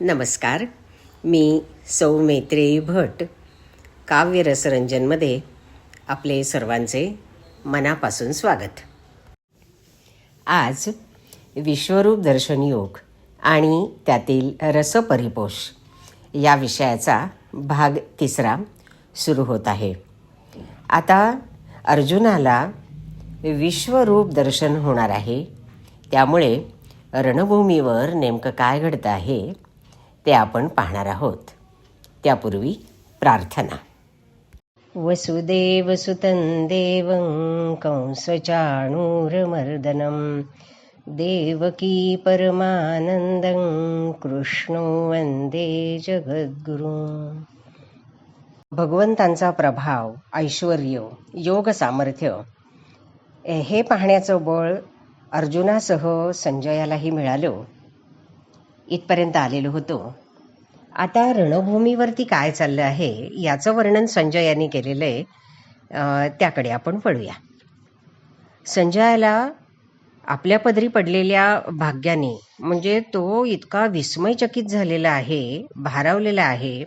नमस्कार. मी सौ मैत्रेयी भट. काव्य रसरंजनमध्ये आपले सर्वांचे मनापासून स्वागत. आज विश्वरूप दर्शन योग आणि त्यातील रसपरिपोष या विषयाचा भाग तिसरा सुरू होत आहे. आता अर्जुनाला विश्वरूप दर्शन होणार आहे. त्यामुळे रणभूमीवर नेमकं काय घडतं आहे ते आपण पाहणार आहोत. त्यापूर्वी प्रार्थना. वसुदेवसुतं देवं कंसचाणूरमर्दनं। देवकी परमानन्दं कृष्णो वन्दे जगद्गुरु। भगवंतांचा प्रभाव ऐश्वर योग सामर्थ्य हे पाहण्याचं बळ अर्जुनासह संजयालाही मिळालं. इथपर्यंत आलेलो होतो. आता रणभूमीवरती काय चाललं आहे याचं वर्णन संजय यांनी केलेलं आहे. त्याकडे आपण पडूया संजयाला आपल्या पदरी पडलेल्या भाग्याने म्हणजे तो इतका विस्मयचकित झालेला आहे भारावलेला आहे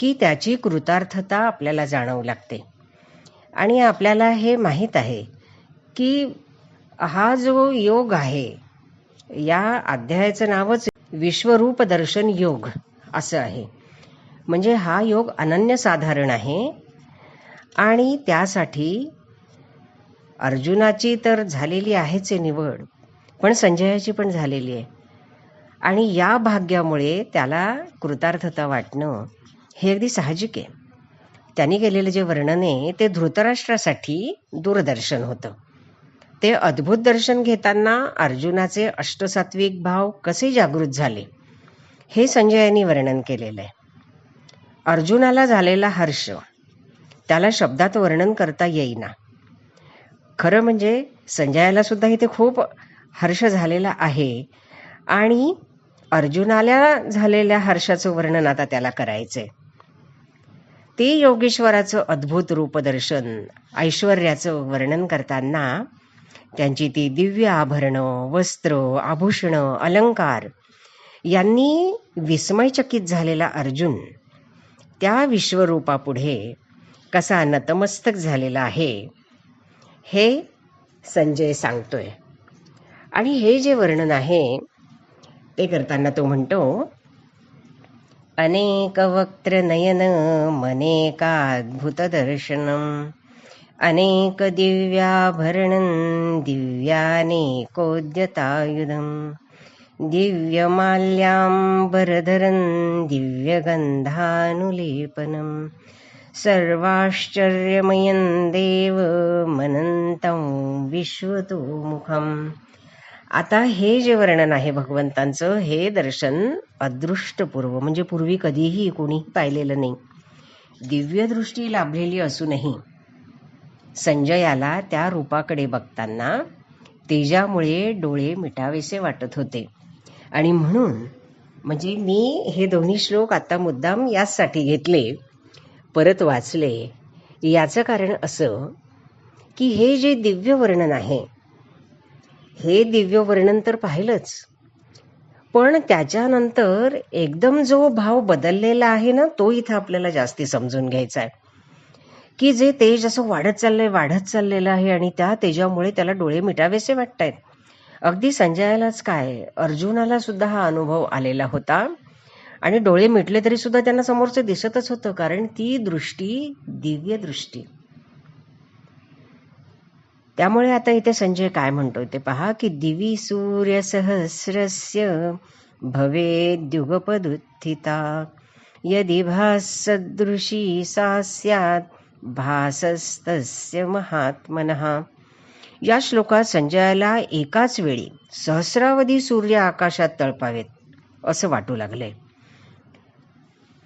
की त्याची कृतार्थता आपल्याला जाणवू लागते. आणि आपल्याला हे माहीत आहे की हा जो योग आहे या अध्यायाचं नावच विश्वरूप दर्शन योग असं आहे. म्हणजे हा योग अनन्यसाधारण आहे. आणि त्यासाठी अर्जुनाची तर झालेली आहेच आहे निवड पण संजयाची पण झालेली आहे. आणि या भाग्यामुळे त्याला कृतार्थता वाटणं हे अगदी साहजिक आहे. त्यांनी केलेलं जे वर्णन आहे ते धृतराष्ट्रासाठी दूरदर्शन होतं. ते अद्भुत दर्शन घेताना अर्जुनाचे अष्टसात्विक भाव कसे जागृत झाले हे संजयांनी वर्णन केलेलं आहे. अर्जुनाला झालेला हर्ष त्याला शब्दात वर्णन करता येईना. खरं म्हणजे संजयाला सुद्धा इथे खूप हर्ष झालेला आहे आणि अर्जुनाला झालेल्या हर्षाचं वर्णन आता त्याला करायचंय. ते योगेश्वराचं अद्भुत रूपदर्शन ऐश्वर्याचं वर्णन करताना त्यांची ती दिव्य आभरणं वस्त्र आभूषणं अलंकार यांनी विस्मयचकित झालेला अर्जुन त्या विश्वरूपापुढे कसा नतमस्तक झालेला आहे हे संजय सांगतोय. आणि हे जे वर्णन आहे ते करताना तो म्हणतो अनेक वक्त्र नयन मनेकाद्भुत दर्शनम अनेक दिव्याभरणं दिव्यानेकोद्यतायुधं दिव्यमाल्याम्बरधरं दिव्यगन्धानुलेपनं सर्वाश्चर्यमयं देव मनन्तं विश्वतोमुखम् आता हे जे वर्णन आहे भगवंतांचं हे दर्शन अदृष्टपूर्व म्हणजे पूर्वी कधीही कोणीही पाहिलेलं नाही. दिव्यदृष्टी लाभलेली असूनही संजयाला त्या रूपाकडे बघताना तेजामुळे डोळे मिटावेसे वाटत होते. आणि म्हणून म्हणजे मी हे दोन्ही श्लोक आता मुद्दाम याचसाठी घेतले परत वाचले याचं कारण असं की हे जे दिव्य वर्णन आहे हे दिव्य वर्णन तर पाहिलंच पण त्याच्यानंतर एकदम जो भाव बदललेला आहे ना तो इथं आपल्याला जास्ती समजून घ्यायचा आहे. की जे तेज असं वाढत चाललंय वाढत चाललेलं आहे आणि त्या तेजामुळे त्याला डोळे मिटावेसे वाटत आहेत अगदी संजयालाच काय अर्जुनाला सुद्धा हा अनुभव आलेला होता. आणि डोळे मिटले तरी सुद्धा त्यांना समोरचं दिसतच होतं कारण ती दृष्टी दिव्य दृष्टी. त्यामुळे आता इथे संजय काय म्हणतोय ते पहा की दिवी सूर्य सहस्रस्य भवेद्युगपदुत्थिता यदि भासदृशी सा स्यात् भासस्तस्य महात्मनः. या श्लोकात संजयाला एकाच वेळी सहस्रावधी सूर्य आकाशात तळपावेत असं वाटू लागलंय.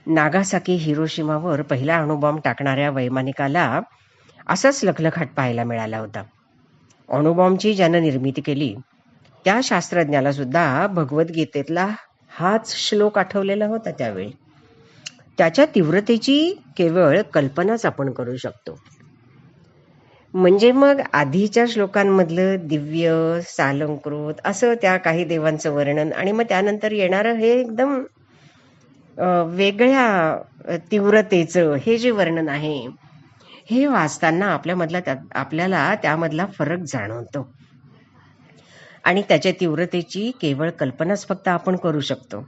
नागासाकी हिरोशिमावर पहिला अणुबॉम्ब टाकणाऱ्या वैमानिकाला असाच लखलखाट पाहायला मिळाला होता. अणुबॉम्बची ज्यानं निर्मिती केली त्या शास्त्रज्ञाला सुद्धा भगवद्गीतेतला हाच श्लोक आठवलेला होता त्यावेळी. त्याच्या तीव्रतेची केवळ कल्पनाच आपण करू शकतो. म्हणजे मग आधीच्या श्लोकांमधलं दिव्य सालंकृत असं त्या काही देवांचं वर्णन आणि मग त्यानंतर येणारं हे एकदम वेगळ्या तीव्रतेचं हे जे वर्णन आहे हे वाचताना आपल्यामधला त्या आपल्याला त्यामधला फरक जाणवतो. आणि त्याच्या तीव्रतेची केवळ कल्पनाच फक्त आपण करू शकतो.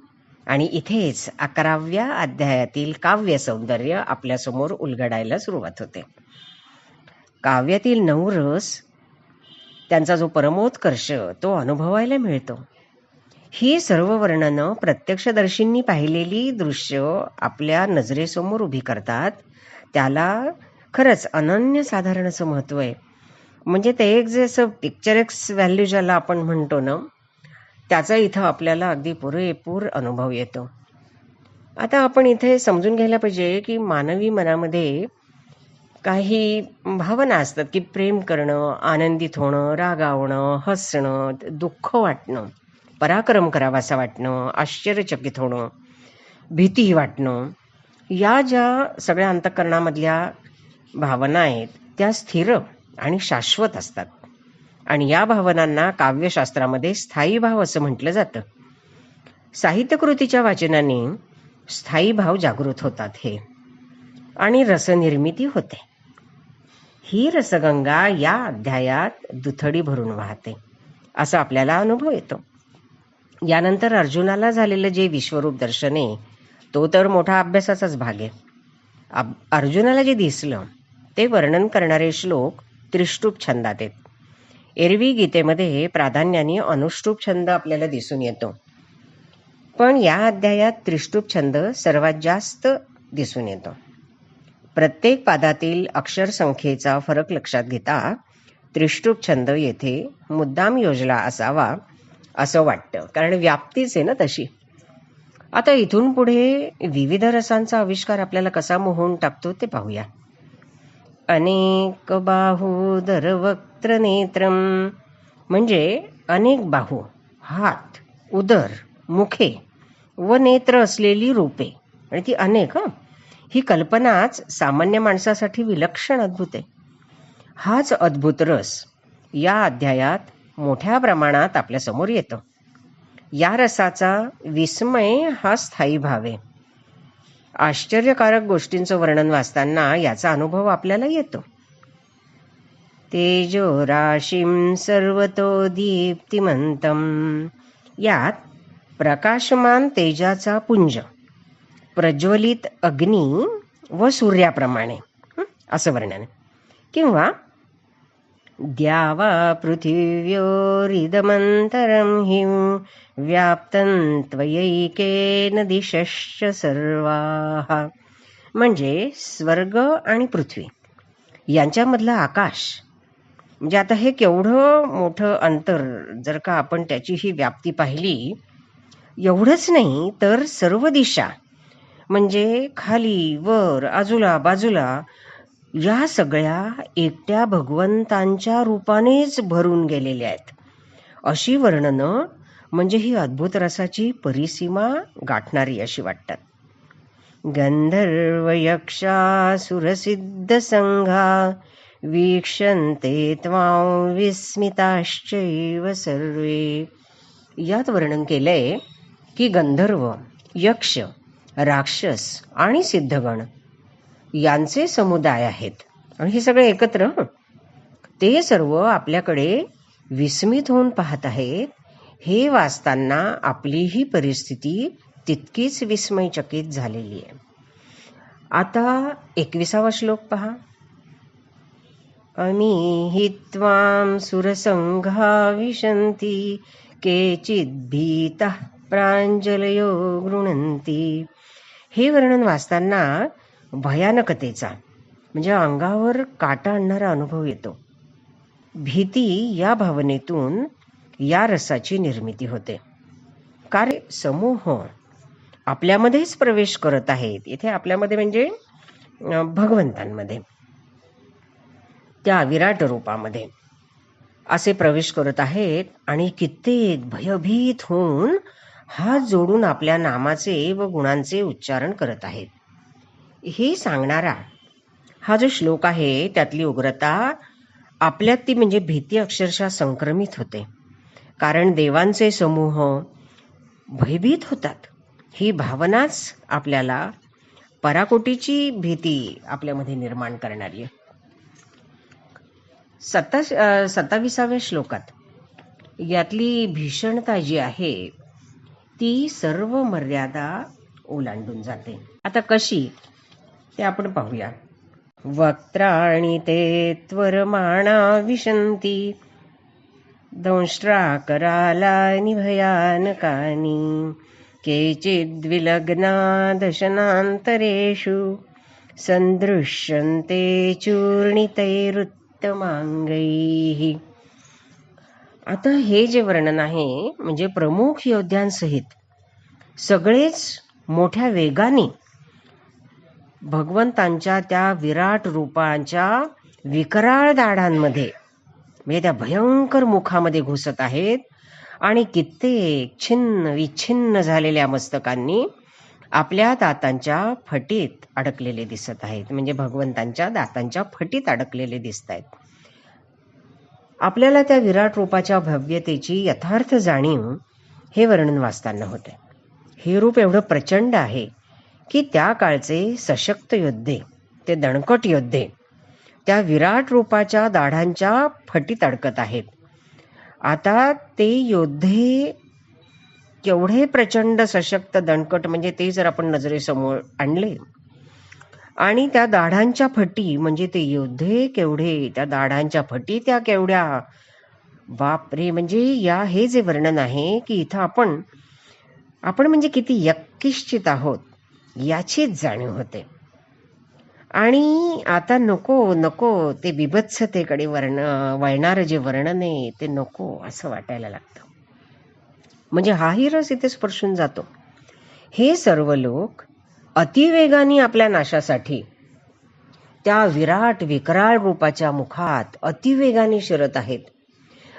आणि इथेच अकराव्या अध्यायातील काव्य सौंदर्य आपल्यासमोर उलगडायला सुरुवात होते. काव्यातील नऊ रस त्यांचा जो परमोत्कर्ष तो अनुभवायला मिळतो. ही सर्व वर्णनं प्रत्यक्षदर्शींनी पाहिलेली दृश्य आपल्या नजरेसमोर उभी करतात. त्याला खरंच अनन्यसाधारण असं महत्त्व आहे. म्हणजे ते एक जे असं पिक्चरेक्स व्हॅल्यू ज्याला आपण म्हणतो ना त्याचा इथं आपल्याला अगदी पुरेपूर अनुभव येतो. आता आपण इथे समजून घ्यायला पाहिजे की मानवी मनामध्ये काही भावना असतात की प्रेम करणं आनंदित होणं रागावणं हसणं दुःख वाटणं पराक्रम करावासा वाटणं आश्चर्यचकित होणं भीती वाटणं या ज्या सगळ्या अंतकरणामधल्या भावना आहेत त्या स्थिर आणि शाश्वत असतात. आणि या भावनांना काव्यशास्त्रामध्ये स्थायी भाव असं म्हटलं जातं. साहित्यकृतीच्या वाचनाने स्थायी भाव जागृत होतात हे. आणि रसनिर्मिती होते. ही रसगंगा या अध्यायात दुथडी भरून वाहते असा आपल्याला अनुभव येतो. यानंतर अर्जुनाला झालेलं जे विश्वरूप दर्शन आहे तो तर मोठा अभ्यासाचाच भाग आहे. अब- अर्जुनाला जे दिसलं ते वर्णन करणारे श्लोक त्रिष्टूप छंदात आहेत. एरवी गीतेमध्ये प्राधान्याने अनुष्टूप छंद आपल्याला दिसून येतो. पण या अध्यायात त्रिष्टूप छंद सर्वात जास्त दिसून येतो. प्रत्येक पादातील अक्षर संख्येचा फरक लक्षात घेता त्रिष्टूप छंद येथे मुद्दाम योजला असावा असं वाटतं. कारण व्याप्तीच आहे ना तशी. आता इथून पुढे विविध रसांचा आविष्कार आपल्याला कसा मोहून टाकतो ते पाहूया. अनेक बाहुदर वक्त्र नेत्रम म्हणजे अनेक बाहू हात उदर मुखे व नेत्र असलेली रूपे. आणि ती अनेक ही. कल्पनाच सामान्य माणसासाठी विलक्षण अद्भुत आहे. हाच अद्भुत रस या अध्यायात मोठ्या प्रमाणात आपल्यासमोर येतो. या रसाचा विस्मय हा स्थायी भाव आहे. आश्चर्यकारक गोष्टींचं वर्णन वाचताना याचा अनुभव आपल्याला येतो. तेजो राशीम सर्वतो दीप्तिमंतम यात प्रकाशमान तेजाचा पुंज प्रज्वलित अग्नी व सूर्याप्रमाणे असं वर्णन किंवा द्यावा पृथिव्योरिदमन्तरं हिं व्याप्तं त्वयैकेन दिशश्च सर्वाः। म्हणजे स्वर्ग आणि पृथ्वी यांच्यामधलं आकाश म्हणजे आता हे केवढं मोठं अंतर जर का आपण त्याची ही व्याप्ती पाहिली एवढंच नाही तर सर्व दिशा म्हणजे खाली वर आजूला बाजूला या सगळ्या एकट्या भगवंतांच्या रूपानेच भरून गेलेल्या आहेत. अशी वर्णनं म्हणजे ही अद्भुत रसाची परिसीमा गाठणारी अशी वाटतात. गंधर्व यक्षासुरसिद्ध संघा वीक्षन्ते त्वां विस्मिताश्चैव सर्वे. यात वर्णन केलंय की गंधर्व यक्ष राक्षस आणि सिद्धगण यांचे समुदाय आहेत. आणि हे सगळे एकत्र ते सर्व आपल्याकडे विस्मित होऊन पाहत आहेत. हे वाचताना आपली ही परिस्थिती तितकीच विस्मयचकित झालेली आहे. आता एकविसावा श्लोक पहा. अमी हि त्वां सुरसंघा विशन्ति केचित् भीता प्राञ्जलयो गृणन्ति। हे वर्णन वाचताना भयानकतेचा. म्हणजे अंगावर काटा आणणारा अनुभव येतो. भीती या भावनेतून या रसाची निर्मिती होते. कार्य समूह आपल्यामध्येच प्रवेश करत आहेत. इथे आपल्यामध्ये म्हणजे भगवंतांमध्ये. त्या विराट रूपामध्ये. असे प्रवेश करत आहेत आणि कित्येक भयभीत होऊन हात जोडून आपल्या नामाचे व गुणांचे उच्चारण करत आहेत. ही सांगणारा. हा जो श्लोक आहे त्यातली उग्रता आपल्यात ती म्हणजे भीती अक्षरशः संक्रमित होते. कारण देवांचे समूह भयभीत होतात. ही भावनाच आपल्याला पराकोटीची भीती आपल्यामध्ये निर्माण करणारी आहे. सत्ता सत्ताविसाव्या श्लोकात यातली भीषणता जी आहे ती सर्व मर्यादा ओलांडून जाते. आता कशी? ते आपण पाहूया. वक्त्राणि ते त्वरमाणा विशन्ति। दंष्ट्राकराला भयानकानि केचिद्विलग्ना दशनान्तरेषु सन्दृश्यन्ते चूर्णितैरुत्तमाङ्गैः। आता हे जे वर्णन आहे म्हणजे प्रमुख योद्ध्यांसहित सगळेच मोठ्या वेगाने भगवंतांच्या त्या विराट रूपांच्या विकराळ दाढांमध्ये म्हणजे त्या भयंकर मुखामध्ये घुसत आहेत. आणि कित्येक छिन्न विच्छिन्न झालेल्या मस्तकांनी आपल्या दातांच्या फटीत अडकलेले दिसत आहेत. म्हणजे भगवंतांच्या दातांच्या फटीत अडकलेले दिसत आहेत. आपल्याला त्या विराट रूपाच्या भव्यतेची यथार्थ जाणीव हे वर्णन वाचताना होते. हे रूप एवढं प्रचंड आहे की त्या काळचे सशक्त योद्धे ते दणकट योद्धे त्या विराट रूपाच्या दाढांच्या फटीत अडकत आहेत. आता ते योद्धे केवढे प्रचंड सशक्त दणकट म्हणजे ते जर आपण नजरेसमोर आणले आणि त्या दाढांच्या फटी म्हणजे ते योद्धे केवढे त्या दाढांच्या फटी त्या केवढ्या बापरे म्हणजे या हे जे वर्णन आहे की इथं आपण आपण म्हणजे किती यक्किश्चित आहोत. याचीच जाणीव होते. आणि आता नको नको ते बिभत्सतेकडे वर्ण वळणारं जे वर्णन आहे ते नको असं वाटायला लागतं. म्हणजे हाही रस इथे स्पर्शून जातो. हे सर्व लोक अतिवेगाने आपल्या नाशासाठी त्या विराट विकराळ रूपाच्या मुखात अतिवेगाने शिरत आहेत.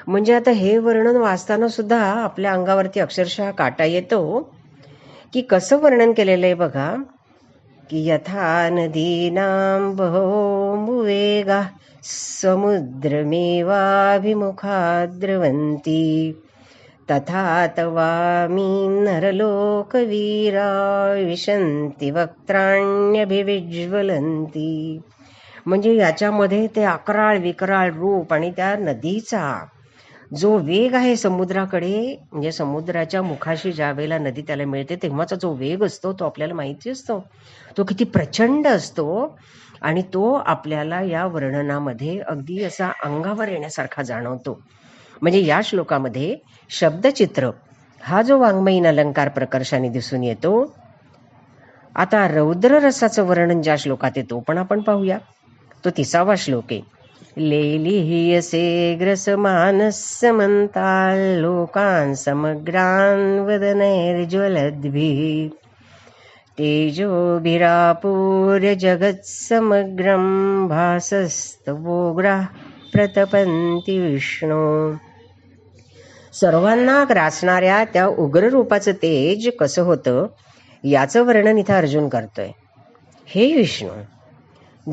म्हणजे आता हे वर्णन वाचताना सुद्धा आपल्या अंगावरती अक्षरशः काटा येतो. की कसं वर्णन केलेलं आहे बघा? की यथा नदीनां बहोमुवेगा समुद्रमेवाभिमुखा द्रवन्ति तथा तवामी नरलोकवीरा विशन्ति वक्त्राण्यभिविज्वलन्ति। म्हणजे याच्यामध्ये ते अकराळ विकराळ रूप आणि त्या नदीचा जो वेग आहे समुद्राकडे म्हणजे समुद्राच्या मुखाशी ज्या वेळेला नदी त्याला मिळते तेव्हाचा जो वेग असतो तो आपल्याला माहिती असतो. तो किती प्रचंड असतो आणि तो आपल्याला या वर्णनामध्ये अगदी असा अंगावर येण्यासारखा जाणवतो. म्हणजे या श्लोकामध्ये शब्दचित्र हा जो वाङ्मयीन अलंकार प्रकर्षाने दिसून येतो आता रौद्र रसाचं वर्णन ज्या श्लोकात येतो पण आपण पाहूया. तो तिसावा श्लोक आहे. लेलिह्यसे ग्रसमानस्समन्ताल्लोकान् समग्रान् वदनैर्ज्वलद्भिः। तेजोभिरापूर्य जगत्समग्रं भासस्तवोग्राः प्रतपन्ति विष्णू। सर्वांना ग्रासणाऱ्या त्या उग्र रूपाचं तेज कसं होतं याचं वर्णन इथं अर्जुन करतोय. हे विष्णू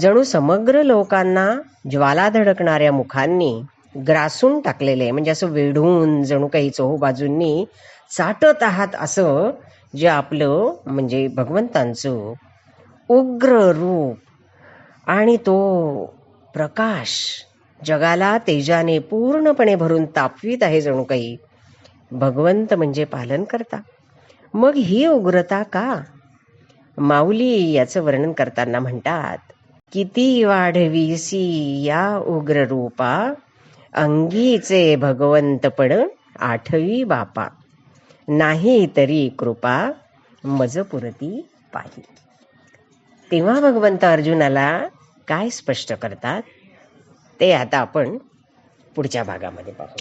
जणू समग्र लोकांना ज्वाला धडकणाऱ्या मुखांनी ग्रासून टाकलेले म्हणजे असं वेढून जणू काही चोहोबाजूंनी चाटत आहात असं जे आपलं म्हणजे भगवंतांचं उग्र रूप आणि तो प्रकाश जगाला तेजाने पूर्णपणे भरून तापवीत आहे जणू काही. भगवंत म्हणजे पालन करता. मग ही उग्रता का? माऊली याचं वर्णन करताना म्हणतात किती वाढवीसी या उग्र रूपा अंगीचे भगवंतपण आठवी बापा. नाही तरी कृपा मजपुरती पाही. तेव्हा भगवंत अर्जुनाला काय स्पष्ट करतात? ते आता आपण पुढच्या भागामध्ये पाहू.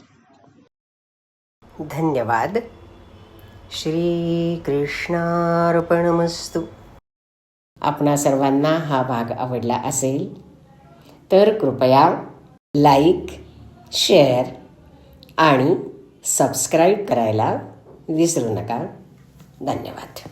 धन्यवाद. श्री कृष्णार्पणमस्तू आपणा सर्वांना हा भाग आवडला असेल तर कृपया लाईक शेअर आणि सबस्क्राईब करायला विसरू नका. धन्यवाद.